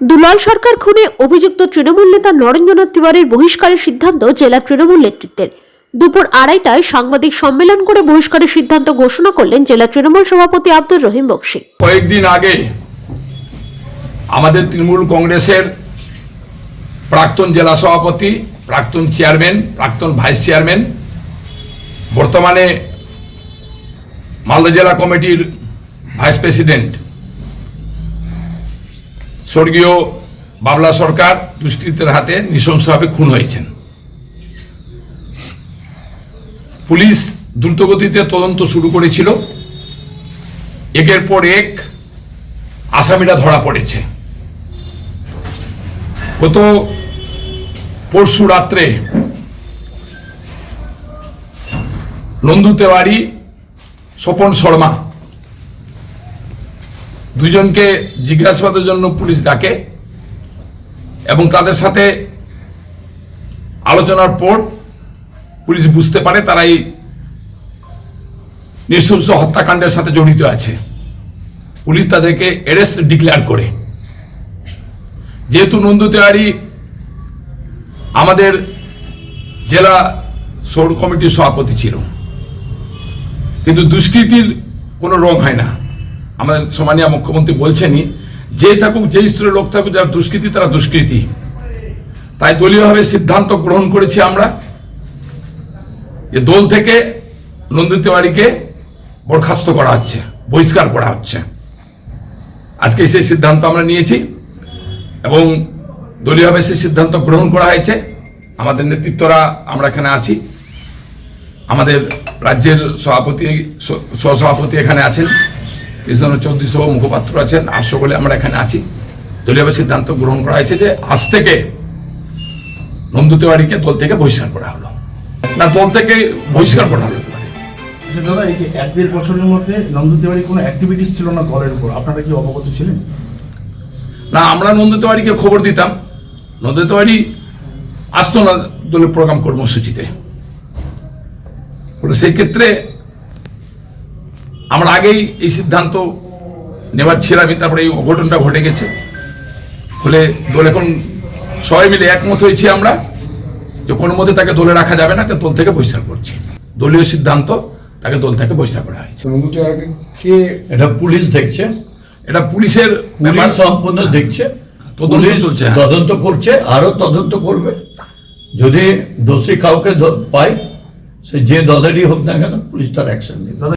দুলাল সরকার খুনে অভিযুক্ত তৃণমূল নেতা নরেন্দ্রনাথ তিওয়ারির বহিষ্কারের সিদ্ধান্ত জেলা তৃণমূল নেতৃত্বের। দুপুর আড়াইটায় সাংবাদিক সম্মেলন করে বহিষ্কারের সিদ্ধান্ত ঘোষণা করলেন জেলা তৃণমূল সভাপতি আব্দুর রহিম বক্সি। কয়েকদিন আগে আমাদের তৃণমূল কংগ্রেসের প্রাক্তন জেলা সভাপতি, প্রাক্তন চেয়ারম্যান, প্রাক্তন ভাইস চেয়ারম্যান, বর্তমানে মালদা জেলা কমিটির ভাইস প্রেসিডেন্ট স্বর্গীয় বাবলা সরকার দুষ্কৃতের হাতে নৃশংসভাবে খুন হয়েছেন। পুলিশ দ্রুতগতিতে তদন্ত শুরু করেছিল। একের পর এক আসামিরা ধরা পড়েছে। গত পরশু রাত্রে নন্দু তেওয়ারি, স্বপন শর্মা দুজনকে জিজ্ঞাসাবাদের জন্য পুলিশ ডাকে এবং তাদের সাথে আলোচনার পর পুলিশ বুঝতে পারে তারা এই নৃশংস হত্যাকাণ্ডের সাথে জড়িত আছে। পুলিশ তাদেরকে অ্যারেস্ট ডিক্লেয়ার করে। যেহেতু নন্দু তেওয়ারি আমাদের জেলা সৌর কমিটির সভাপতি ছিল, কিন্তু দুষ্কৃতির কোনো রং হয় না। আমাদের সম্মানীয় মুখ্যমন্ত্রী বলছেনই, যে থাকুক, যে স্তরের লোক থাকুক, যারা দুষ্কৃতি, তারা দুষ্কৃতি। তাই দলীয়ভাবে সিদ্ধান্ত গ্রহণ করেছি আমরা যে দল থেকে নন্দু তেওয়ারিকে বরখাস্ত করা হচ্ছে, বহিষ্কার করা হচ্ছে। আজকে সেই সিদ্ধান্ত আমরা নিয়েছি এবং দলীয়ভাবে সেই সিদ্ধান্ত গ্রহণ করা হয়েছে। আমাদের নেতৃত্বরা আমরা এখানে আছি। আমাদের রাজ্যের সভাপতি সহসভাপতি এখানে আছেন। কৃষ্ণ চৌধুরী সহ মুখপাত্র আছেন আর সকলে আমরা এখানে আছি। দলীয়ভাবে সিদ্ধান্ত গ্রহণ করা হয়েছে যে আজ থেকে নন্দু তেওয়ারিকে দল থেকে বহিষ্কার করা হলো। না দল থেকে বহিষ্কার করা হলো। আচ্ছা দাদা এই যে এক দেড় বছরের মধ্যে নন্দু তেওয়ারি কোনো অ্যাক্টিভিটিস ছিল না দলের উপর? আপনারা কি অবগত ছিলেন? না আমরা নন্দু তেওয়ারিকে খবর দিতাম। নন্দু তেওয়ারি আসতো না দলের প্রোগ্রাম কর্মসূচিতে। সেই ক্ষেত্রে আমরা আগেই এই সিদ্ধান্ত নেবার ছিলামই তারপরে এই অঘটনটা ঘটে গেছে। ফলে দল এখন সবাই মিলে একমত হয়েছি আমরা যে কোনো মতে তাকে দলে রাখা যাবে না তো দল থেকে বহিষ্কার করছি। দলীয় সিদ্ধান্ত তাকে দল থেকে বহিষ্কার করা হয়েছে। কে? এটা পুলিশ দেখছে। এটা পুলিশের পুলিশ ব্যাপার। সম্পূর্ণ দেখছে। তদন্ত পুলিশ চলছে। তদন্ত করছে আরও তদন্ত করবে। যদি দোষী কাউকে পায় সে যে দলেরই হোক না কেন পুলিশ তার অ্যাকশন নেবে।